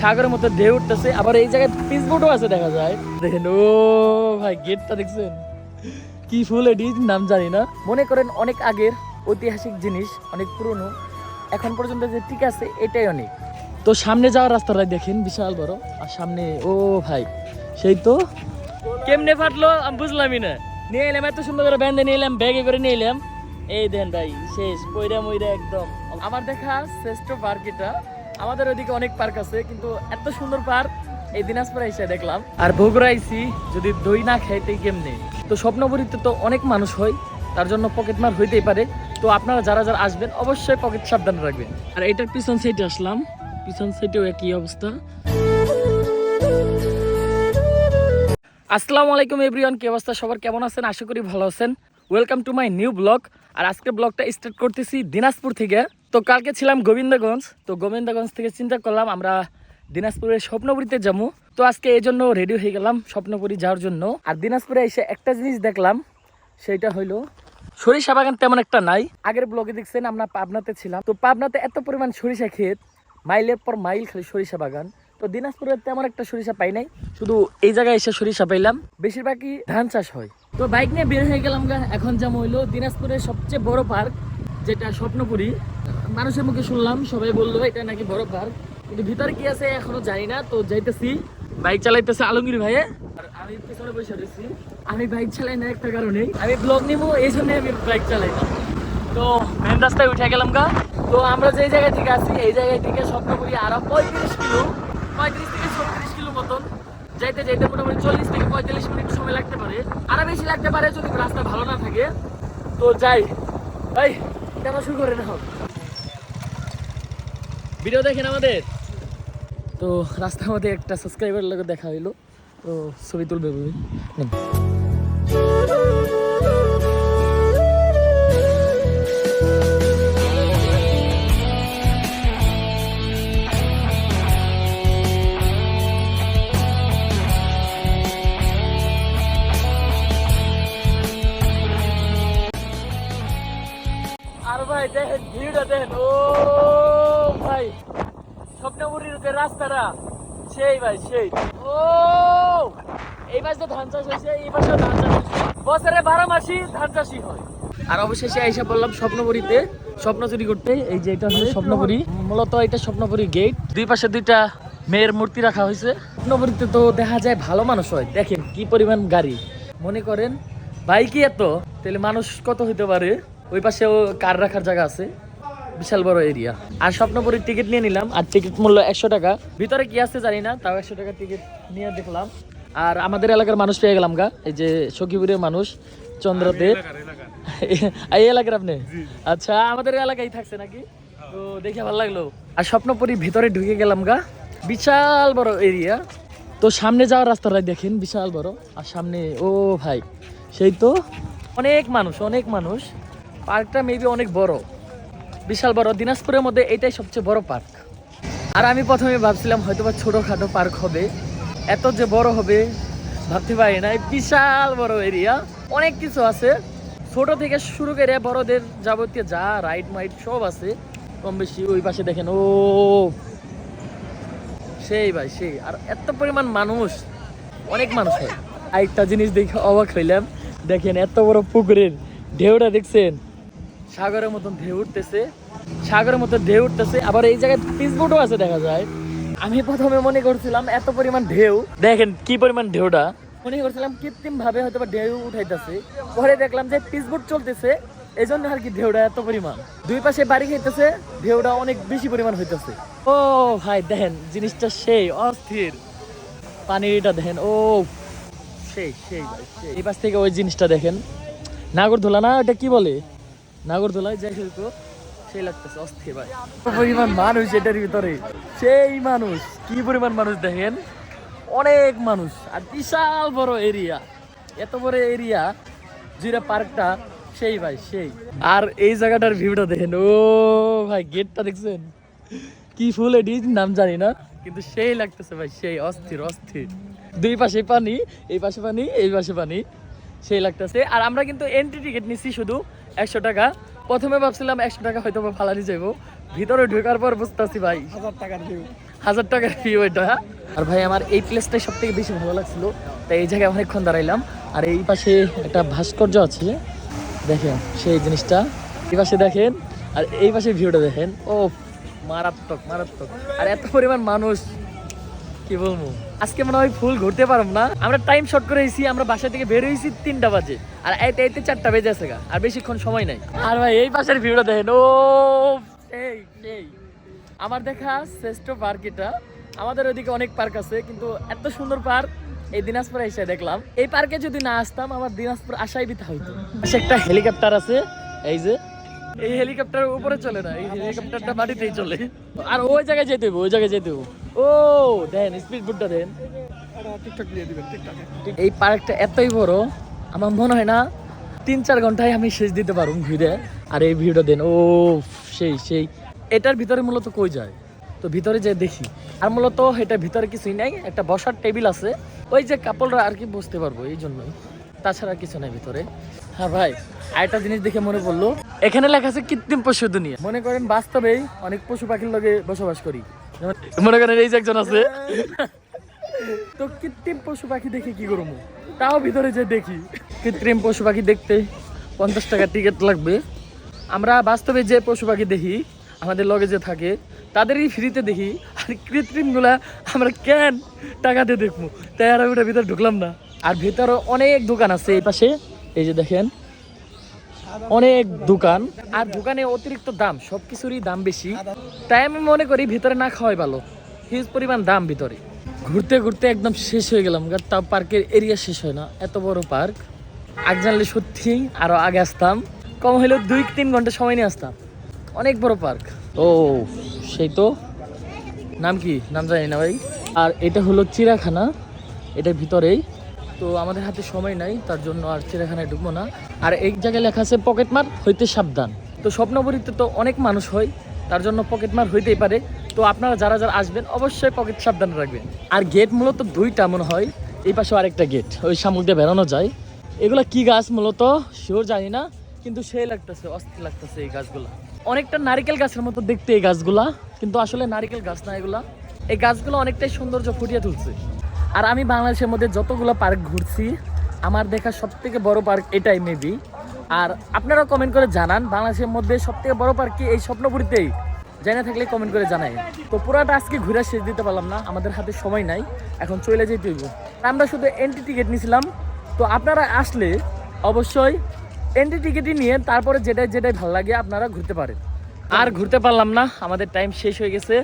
সাগরের মতো ঢেউ উঠতেছে, আবার এই জায়গায় পিস বোটও আছে দেখা যায়। দেখেন, ও ভাই, গেটটা দেখছেন? কি ফুল এটি নাম জানি না। মনে করেন অনেক আগের ঐতিহাসিক জিনিস, অনেক পুরনো। এখন পর্যন্ত যে ঠিক আছে, এটাই অনেক। তো সামনে যাওয়ার রাস্তাটা দেখেন, বিশাল বড়। আর সামনে, ও ভাই, সেই তো। কেমনে ফাটলো? আমি বুঝলামই না। নিয়ে এলাম, এত সুন্দর করে ব্যান্ডে নিয়ে এলাম, ব্যাগে করে নিয়ে এলাম। এই দেন ভাই, শেষ, পয়রা ময়রা একদম। আমার দেখা শ্রেষ্ঠ পার্ক এটা। আমাদের ওইদিকে অনেক পার্ক আছে কিন্তু এত সুন্দর পার্ক এই দিনাজপুরে এসে দেখলাম। আর বগুড়া আইসি যদি দই না খাইতে কেমনে? তো স্বপ্নপুরীতে তো অনেক মানুষ হয় তার জন্য পকেট মার হইতেই পারে। তো আপনারা যারা যারা আসবেন অবশ্যই পকেট সাবধানে রাখবেন। আর এটার পিছন সাইডে আসলাম। পিছন সাইডেও একই অবস্থা। আসসালামু আলাইকুম এভরিওয়ান কি অবস্থা? সবার কেমন আছেন? আশা করি ভালো আছেন। Welcome to my new blog আর আজকে ব্লগটা স্টার্ট করতেছি দিনাজপুর থেকে। তো কালকে ছিলাম গোবিন্দগঞ্জ, তো গোবিন্দগঞ্জ থেকে চিন্তা করলাম আমরা দিনাজপুরের স্বপ্নপুরীতে যাব। তো আজকে এই জন্য রেডি হয়ে গেলাম স্বপ্নপুরী যাওয়ার জন্য। আর দিনাজপুরে এসে একটা জিনিস দেখলাম সেইটা হইল সরিষা বাগান তেমন একটা নাই। আগের ব্লগে দেখছেন, আমরা পাবনাতে ছিলাম। তো পাবনাতে এত পরিমাণ সরিষা ক্ষেত মাইলের পর মাইল খালি সরিষা বাগান। তো দিনাজপুরে তেমন একটা সরিষা পাই নাই, শুধু এই জায়গায় এসে সরিষা পাইলাম। বেশিরভাগই ধান চাষ হয়। তো বাইক নিয়ে বের হয়ে গেলাম এখন যেমন হইল দিনাজপুরের সবচেয়ে বড় পার্ক যেটা স্বপ্নপুরী। মানুষের মুখে শুনলাম, সবাই বলল, এটা নাকি বড় ভার কিন্তু ভিতরে কি আছে এখনও জানি না, তো যাইতেছি। বাইক চালাইতেছে আলমগীর ভাইয়ে আর আমি পিছনে বসে রয়েছি। আমি বাইক চালাই না একটা কারণে আমি ব্লগ নিবো, এই জন্য আমি বাইক চালাই না। তো মেন রাস্তায় উঠে গেলাম গা। তো আমরা যে জায়গা থেকে আছি, এই জায়গা থেকে স্বপ্নপুরি আরও পঁয়ত্রিশ কিলো, পঁয়ত্রিশ থেকে ছত্রিশ কিলো মতন। যাইতে যাইতে মোটামুটি চল্লিশ থেকে পঁয়তাল্লিশ মিনিট সময় লাগতে পারে। আরও বেশি লাগতে পারে যদি রাস্তা ভালো না থাকে। তো যাই। ভাই কেন শুরু করে না ভিডিও দেখেন আমাদের। তো রাস্তার মধ্যে একটা সাবস্ক্রাইবার লোক দেখা হইল। তো ছবি তুলবে নিন। স্বপ্নপুরীতে। তো দেখা যায় ভালো মানুষ হয়। দেখেন কি পরিমাণ গাড়ি। মনে করেন, বাইকই এত। তাহলে মানুষ কত হইতে পারে? ওই পাশেও কার রাখার জায়গা আছে? বিশাল বড় এরিয়া। আর স্বপ্নপুরীর টিকিট নিয়ে নিলাম। আর টিকিট মূল্য একশো টাকা। ভিতরে কি আছে জানি না, তাও একশো টাকা টিকিট নিয়ে দেখলাম। আর আমাদের এলাকার মানুষ পেয়ে গেলাম গা। এই যে সখীপুরের মানুষ চন্দ্রতে এই এলাকার আপনি? আচ্ছা আমাদের এলাকায় থাকছে নাকি? তো দেখে ভালো লাগল। আর স্বপ্নপুরি ভিতরে ঢুকে গেলাম গা। বিশাল বড় এরিয়া। তো সামনে যাওয়ার রাস্তাটা দেখেন বিশাল বড়। আর সামনে ও ভাই সেই তো অনেক মানুষ অনেক মানুষ। পার্কটা মেবি অনেক বড়। বিশাল বড়। দিনাজপুরের মধ্যে এটাই সবচেয়ে বড় পার্ক। আর আমি প্রথমে ভাবছিলাম হয়তো বা ছোটোখাটো পার্ক হবে। এত যে বড় হবে, ভাবতে পারি না বিশাল বড় এরিয়া অনেক কিছু আছে। ছোট থেকে শুরু করে বড়দের যাবতীয় যা রাইড মাইড সব আছে, কম বেশি ওই পাশে দেখেন, ও, সেই ভাই, সেই। আর এত পরিমাণ মানুষ, অনেক মানুষ হয়। আরেকটা জিনিস দেখে অবাক হইলাম, দেখেন এত বড় পুকুরের ঢেউটা দেখছেন? সাগরের মতন ঢেউ উঠতেছে, সাগরের মতো ঢেউ উঠতেছে, আবার এই জায়গায় পিস বোটও আছে দেখা যায়। আমি প্রথমে মনে করছিলাম এত পরিমাণ ঢেউ। দেখেন কি পরিমাণ ঢেউটা। মনে করছিলাম কৃত্রিম ভাবে হয়তো ঢেউ উঠাইতেছে। পরে দেখলাম যে পিসবোট চলতেছে এই জন্য আর কি ঢেউটা এত পরিমাণ। দুই পাশে বাড়ি খাইতেছে ঢেউটা অনেক বেশি পরিমাণ হইতেছে। ও ভাই দেখেন জিনিসটা সেই অস্থির। পানিটা দেখেন ও সেই সেই ভাই এই পাশ থেকে ওই জিনিসটা দেখেন। নাগরদোলা না ওটা কি বলে? নাগরদোলায় যাই তো সেই লাগতেছে, অস্থির ভাই। পরিমাণ মানুষ এটার ভিতরে? সেই মানুষ। কি পরিমাণ মানুষ দেখেন? অনেক মানুষ। আর বিশাল বড় এরিয়া এত বড় এরিয়া জিরা পার্কটা, সেই ভাই, সেই। আর এই জায়গাটার ভিউটা দেখেন, ও ভাই, গেটটা দেখছেন? কি ফুল এটি, নাম জানি না। কিন্তু সেই লাগতেছে ভাই, সেই, অস্থির অস্থির। দুই পাশে পানি, এই পাশে পানি, এই পাশে পানি, সেই লাগতেছে। আর আমরা কিন্তু এন্ট্রি টিকিট নিচ্ছি শুধু একশো টাকা। প্রথমে ভাবছিলাম একশো টাকা হয়তো ফালানি যাইবো। ভিতরে ঢোকার পর বুঝতেছি ভাই। হাজার টাকার ভিউ হাজার টাকার ভিউ এটা। আর ভাই আমার এই প্লেসটাই সব থেকে বেশি ভালো লাগছিল। তাই এই জায়গায় অনেকক্ষণ দাঁড়াইলাম। আর এই পাশে একটা ভাস্কর্য আছে। দেখেন সেই জিনিসটা। এই পাশে দেখেন আর এই পাশে ভিউটা দেখেন। ও মারাত্মক মারাত্মক। আর এত পরিমাণ মানুষ। কি বলব? আজকে মনে হয় ফুল ঘুরতে পারব না। আমরা টাইম শর্ট করে এসেছি আমরা বাসা থেকে বের হয়েছি তিনটা বাজে। আর এতে এতে চারটা বেজে আছে গা, আর বেশিক্ষণ সময় নাই। আর ভাই, এই পাশের ভিউটা দেখেন, ও সেই আমার দেখা শ্রেষ্ঠ পার্ক এটা। আমাদের ওইদিকে অনেক পার্ক আছে, কিন্তু এত সুন্দর পার্ক এই দিনাজপুরে এসে দেখলাম। এই পার্কে যদি না আসতাম, আমার দিনাজপুর আশাই বিতা হইতো। একটা হেলিকপ্টার আছে, এই যে এই হেলিকপ্টার উপরে চলে না এই হেলিকপ্টারটা মাটিতেই চলে। আর ওই জায়গায় যেতে হবে ওই জায়গায় যেতে হবে। ও দেন স্পিড বোটটা দেন। এই পার্কটা এতই বড় আমার মনে হয় না তিন চার ঘন্টায় আমি শেষ দিতে পারব ঘুরে আর এই ভিউটা দেন ও সেই সেই। এটার ভিতরে মূলত কই যায়? তো ভিতরে যে দেখি। আর মূলত এটা ভিতরে কিছুই নাই একটা বসার টেবিল আছে। ওই যে কাপড়রা আর কি বসতে পারব এই জন্যই। তাছাড়া কিছু নাই ভিতরে। হ্যাঁ ভাই আরেকটা জিনিস দেখে মনে পড়ল এখানে লেখা আছে কৃত্রিম পশু দুনিয়া। মনে করেন বাস্তবেই অনেক পশু পাখির লগে বসবাস করি। মনে করেন এই যে একজন আছে। তো কৃত্রিম পশু পাখি দেখে কি করব? তাও ভিতরে যে দেখি। কৃত্রিম পশু পাখি দেখতে পঞ্চাশ টাকা টিকিট লাগবে। আমরা বাস্তবে যে পশু পাখি দেখি আমাদের লগে যে থাকে তাদেরই ফ্রিতে দেখি আর কৃত্রিমগুলা আমরা কেন টাকা দিয়ে দেখব? তাই আর ওটা ভিতরে ঢুকলাম না। আর ভিতরে অনেক দোকান আছে এই পাশে। এই যে দেখেন অনেক দোকান। আর দোকানে অতিরিক্ত দাম সব কিছুরই দাম বেশি। তাই আমি মনে করি ভিতরে না খাওয়াই ভালো। হিউজ পরিমাণ দাম ভিতরে। ঘুরতে ঘুরতে একদম শেষ হয়ে গেলাম। তাও পার্কের এরিয়া শেষ হয় না। এত বড় পার্ক। আগ জানলে সত্যি আরও আগে আসতাম। কম হলেও দুই তিন ঘণ্টা সময় নিয়ে আসতাম। অনেক বড় পার্ক। ও, সেই তো। নাম কি? নাম জানি না ভাই। আর এটা হলো চিড়াখানা এটার ভিতরেই। তো আমাদের হাতে সময় নাই, তার জন্য আর চিড়াখানায় ঢুকবো না। আর এক জায়গায় লেখা আছে, পকেট মার, হইতে সাবধান। তো স্বপ্নবরীতে তো অনেক মানুষ হয়, তার জন্য পকেট মার হইতেই পারে। তো আপনারা যারা যারা আসবেন, অবশ্যই পকেট সাবধান রাখবেন। আর গেট মূলত দুইটা মনে হয়, এই পাশে আরেকটা গেট ওই সামুক দিয়ে বেরোনো যায়। এগুলা কি গাছ মূলত? শিওর জানি না, কিন্তু সেই লাগতেছে, অস্থির লাগতেছে এই গাছগুলা। অনেকটা নারিকেল গাছের মতো দেখতে এই গাছগুলা, কিন্তু আসলে নারিকেল গাছ না এগুলা। এই গাছগুলো অনেকটাই সৌন্দর্য ফুটিয়ে তুলছে। আর আমি বাংলাদেশের মধ্যে যতগুলো পার্ক ঘুরছি, আমার দেখা সব থেকে বড় পার্ক এটাই মেবি আর আপনারা কমেন্ট করে জানান, বাংলাদেশের মধ্যে সব থেকে বড় পার্ক কি এই স্বপ্নপুরীতেই? জানা থাকলে কমেন্ট করে জানাই। তো পুরাটা আজকে ঘুরে শেষ দিতে পারলাম না, আমাদের হাতে সময় নাই, এখন চলে যেতে হইব। আমরা শুধু এন্ট্রি টিকিট নিয়েছিলাম তো আপনারা আসলে অবশ্যই এন্ট্রি টিকিটই নিয়ে তারপরে যেটাই যেটাই ভালো লাগে আপনারা ঘুরতে পারেন। আর ঘুরতে পারলাম না, আমাদের টাইম শেষ হয়ে গেছে।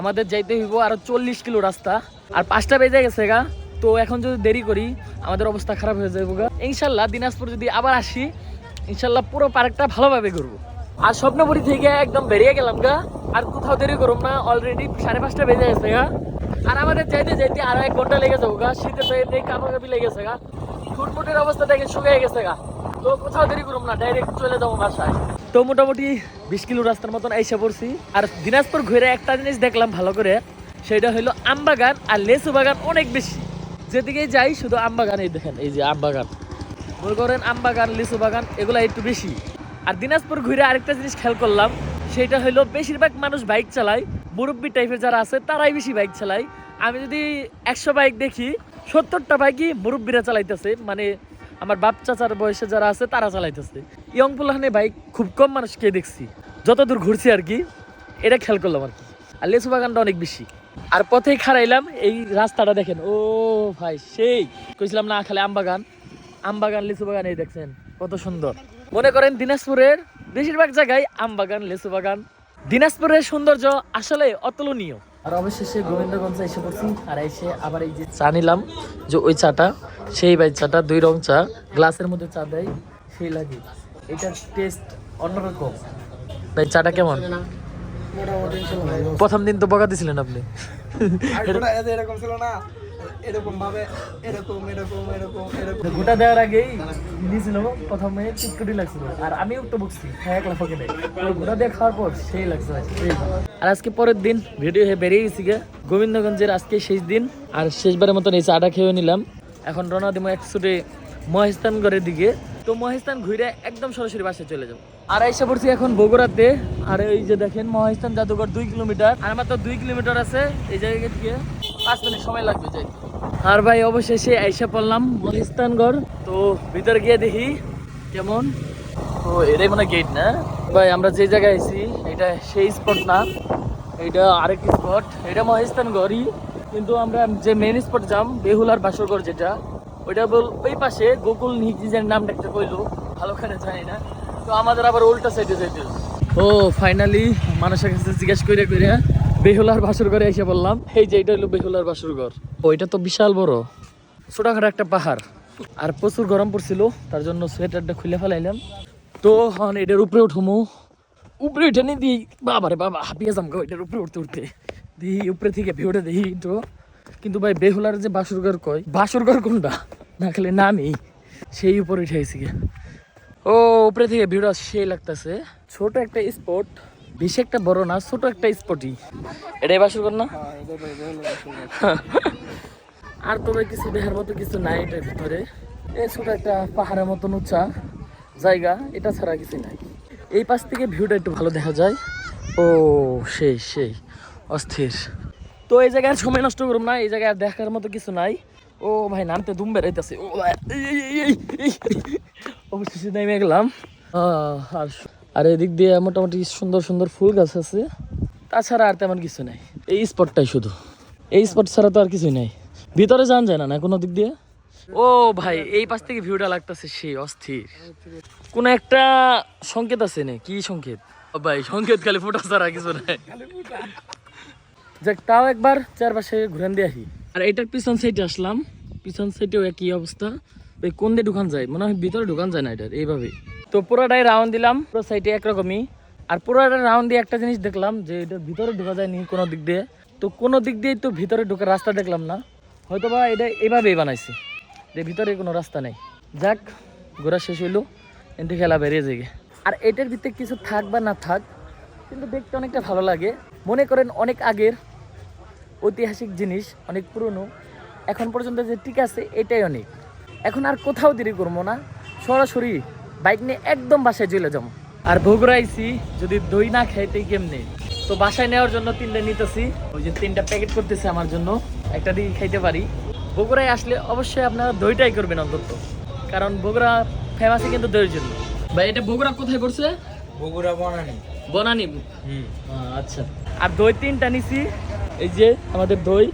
আমাদের যাইতে হইব আরও চল্লিশ কিলো রাস্তা। আর পাঁচটা বেজে গেছে গা, তো এখন যদি দেরি করি, আমাদের অবস্থা খারাপ হয়ে যাবে গা। ইনশাল্লাহ দিনাজপুর যদি আবার আসি, ইনশাল্লাহ পুরো পার্কটা ভালোভাবে ঘুরবো। আর স্বপ্নপুরি থেকে একদম বেরিয়ে গেলাম গা, আর কোথাও দেরি করুম না অলরেডি সাড়ে পাঁচটা বেজে গেছে গা। আর আমাদের যাইতে যাইতে আরও এক ঘণ্টা লেগে যাব গা, শীতে যাইতে কাপাকাপি লেগেছে গা। ফুটফুটের অবস্থা দেখে শুকিয়ে গেছে গা। তো কোথাও দেরি করুম না ডাইরেক্ট চলে যাব বাসায়। তো মোটামুটি বিশ কিলো রাস্তার মতন এসে পড়ছি। আর দিনাজপুর ঘুরে একটা জিনিস দেখলাম ভালো করে, সেটা হলো আমবাগান আর লেসু বাগান অনেক বেশি। যেদিকে যাই শুধু আমবাগান এই দেখেন, এই যে আমবাগান মনে করেন আমবাগান লিচু বাগান, এগুলো একটু বেশি। আর দিনাজপুর ঘুরে আরেকটা জিনিস খেয়াল করলাম, সেটা হলো বেশিরভাগ মানুষ বাইক চালায়। মুরব্বী টাইপের যারা আছে, তারাই বেশি বাইক চালায়। আমি যদি একশো বাইক দেখি সত্তরটা বাইকই মুরব্বীরা চালাইতেছে মানে আমার বাপ চাচার বয়সে যারা আছে তারা চালাইতেছে। ইয়ং পুলাহানে বাইক খুব কম মানুষকে দেখছি। যতদূর ঘুরছি আর কি, এটা খেয়াল করলাম আর কি। আর লেচু বাগানটা অনেক বেশি। আর পথেই খারাইলাম এই রাস্তাটা দেখেন, ও ভাই সেই। কইছিলাম না, খালি আমবাগান আমবাগান লিচু বাগান, এই দেখছেন, কত সুন্দর। মনে করেন দিনাজপুরের বেশিরভাগ জায়গায় আমবাগান লিচু বাগান। দিনাজপুরের সৌন্দর্য আসলে অতুলনীয়। আর অবশেষে গোবিন্দগঞ্জে এসে পড়ছি আর এসে আবার এই যে চা নিলাম যে ওই চাটা সেই ভাই চাটা দুই রং চা গ্লাসের মধ্যে চা দেয় সেই লাগে। এটার টেস্ট অন্যরকম। ভাই চাটা কেমন। প্রথম দিন তো বকা দিছিলেন আপনি। এরকম ছিল না। গোটা দেওয়ার আগেই নিয়েছিল প্রথমে চিটকুটি লাগছিল। আর আমিও তো বকছি হ্যাঁ একলা ফকে গোটা দিয়ে খাওয়ার পর সেই লাগছে আর আজকে পরের দিন ভিডিও হয়ে বেরিয়ে গেছি গে। গোবিন্দগঞ্জের আজকে শেষ দিন। আর শেষবারের মতন এই চাটা খেয়ে নিলাম। এখন রওনা দিব একসুটে মহেস্তানগড়ের দিকে। তো মহেস্তান ঘুরে একদম সরাসরি বাসায় চলে যাব। আর এসে পড়ছি এখন বগুড়াতে। আর এই যে দেখেন মহাস্থান জাদুঘর দুই কিলোমিটার। আর আমার তো দুই কিলোমিটার আছে এই জায়গা থেকে। পাঁচ মিনিট সময় লাগবে যাই আর ভাই অবশেষে আইসা পড়লাম মহিস্তানগড় তো ভিতরে গিয়ে দেখি কেমন। ও এটাই মানে গেট না? ভাই আমরা যে জায়গায় আইছি এটা সেই স্পট না। এটা আরেক স্পট এটা মহেস্তানগড়ই কিন্তু আমরা যে মেন স্পট যাম বেহুলার বাসরগড় যেটা ওইটা বল ওই পাশে গোকুল নিজের নামটা একটা কইলো। ভালো করে জানি না। তো আমাদের আবার উল্টা সাইডে যাইতে ও ফাইনালি মানুষের কাছে জিজ্ঞেস করে করে বেহুলার বাসর ঘরে এসে বললাম, এই যে এটা হলো বেহুলার বাসর ঘর। ওইটা তো বিশাল বড়। ছোটখাটো একটা পাহাড়। আর প্রচুর গরম পড়ছিল, তার জন্য সোয়েটারটা খুলে ফেলাইলাম। তো হন এটার উপরে উঠমু। উপরে উঠে নি দিই বাবা রে বাবা, হাঁপিয়ে গো এটার উপরে উঠতে উঠতে। দিই উপরে থেকে ভিউটা দেখি তো। কিন্তু ভাই, বেহুলার যে বাসুরঘর কয় বাসুরঘর কোনটা? না খালি নামই। সেই উপরে উঠে গেছি ও, উপরে থেকে ভিউটা সেই লাগতেছে। ছোট একটা স্পট বেশি একটা বড় না ছোট একটা স্পটই এটাই না হ্যাঁ ভাই বেহুলা বাসরঘর। আর তবে কিছু দেখার মতো কিছু নাই এটার ভিতরে এই ছোট একটা পাহাড়ের মতন উঁচা জায়গা এটা ছাড়া কিছু নাই এই পাশ থেকে ভিউটা একটু ভালো দেখা যায় ও সেই সেই অস্থির তো এই জায়গায় সময় নষ্ট করুম না এই জায়গায় দেখার মতো কিছু নাই ও ভাই নামতে দুম বেড়াইতেছে ও। অবশেষে নেমে গেলাম আহ, আর আর এদিক দিয়ে মোটামুটি সুন্দর সুন্দর ফুল গাছ আছে। তাছাড়া আর তেমন কিছু নাই। এই স্পটটাই শুধু। এই স্পট ছাড়া তো আর কিছুই নাই। ভিতরে যান যায় না না কোনো দিক দিয়ে? ও ভাই, এই পাশ থেকে ভিউটা লাগতেছে সেই অস্থির। কোন একটা সংকেত আছে না? কি সংকেত? ভাই, সংকেত খালি ফোটা ছাড়া কিছু নাই। যাক, তাও একবার চারপাশে ঘুরেন দিয়ে আসি। আর এটার পিছন সাইডে আসলাম। পিছন সাইডেও একই অবস্থা। ওই কোন দিয়ে ঢুকান যায়? মনে হয় ভিতরে ঢুকান যায় না এটার এইভাবে তো পুরোটাই রাউন্ড দিলাম, পুরো সাইডে একরকমই। আর পুরোটা রাউন্ড দিয়ে একটা জিনিস দেখলাম যে এটার ভিতরে ঢোকা যায়নি কোনো দিক দিয়ে। তো কোনো দিক দিয়ে তো ভিতরে ঢোকার রাস্তা দেখলাম না। হয়তো বা এটা এইভাবেই বানাইছে, যে ভিতরে কোনো রাস্তা নেই। যাক, ঘোরা শেষ হইল, এনতে খেলা বেরিয়ে যাবে আর এটার ভিতরে কিছু থাক বা না থাক, কিন্তু দেখতে অনেকটা ভালো লাগে। মনে করেন অনেক আগের ঐতিহাসিক জিনিস, অনেক পুরনো, এখন পর্যন্ত যে ঠিক আছে, এটাই অনেক। এখন আর কোথাও দেরি করব না। সরাসরি বাইক নিয়ে একদম বাসায় চলে যাব। আর ভোগরাইছি যদি দই না খাইতে কেমনে? তো বাসায় নেওয়ার জন্য তিনটা নিতেছি। ওই যে তিনটা প্যাকেট করতেছে আমার জন্য। একটা দিয়ে খাইতে পারি। বগুড়ায় আসলে অবশ্যই আপনারা দইটাই করবেন অন্তত। কারণ বগুড়া ফেমাসই কিন্তু দইয়ের জন্য। ভাই এটা বগুড়া কোথায় পড়ছে? বগুড়া বনানি। বনানি? আচ্ছা। আর দই তিনটা নিছি। এই যে আমাদের দই।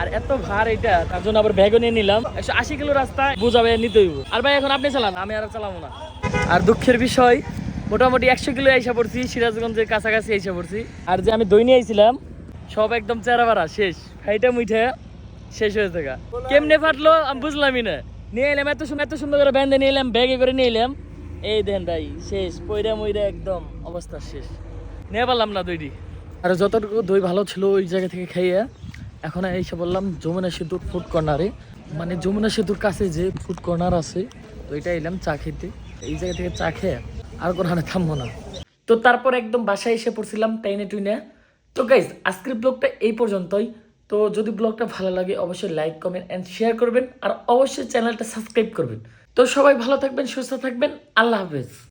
আর এত ভার এটা তার জন্য আবার ব্যাগও নিয়ে নিলাম। একশো আশি কিলো রাস্তা, বুঝাবে নিতে হইব। আর ভাই, এখন আপনি চালান, আমি আর চালাবো না। আর দুঃখের বিষয়, মোটামুটি একশো কিলো আইসা পড়ছি, সিরাজগঞ্জের কাছাকাছি আইসা পড়ছি। আর যে আমি দই নিয়ে আইছিলাম, সব একদম চেরা বাড়া শেষ। খাইটা মুইঠে, শেষ হয়ে থাকা কেমনে ফাটলো, আমি বুঝলামই না। নিয়ে এলাম, এত সুন্দর এত সুন্দর করে ব্যান্ডে নিয়ে এলাম ব্যাগে করে নিয়ে এলাম। এই দেন ভাই, শেষ। পয়রা ময়রা একদম অবস্থা শেষ। নিয়ে পারলাম না দইটি আর যতটুকু দই ভালো ছিল, ওই জায়গা থেকে খাইয়ে এখন এসে বললাম যমুনা সেতুর ফুড কর্নারে মানে যমুনা সেতুর কাছে যে ফুড কর্নার আছে, তো এটা এলাম চা খেতে। এই জায়গা থেকে চা খেয়ে আর কোথাও থামবো না। তো তারপর একদম বাসায় এসে পড়ছিলাম টাইনে টুইনে। তো গাইজ আজকের ব্লগটা এই পর্যন্তই। তো যদি ব্লগটা ভালো লাগে, অবশ্যই লাইক কমেন্ট অ্যান্ড শেয়ার করবেন। আর অবশ্যই চ্যানেলটা সাবস্ক্রাইব করবেন। তো সবাই ভালো থাকবেন, সুস্থ থাকবেন। আল্লাহ হাফেজ।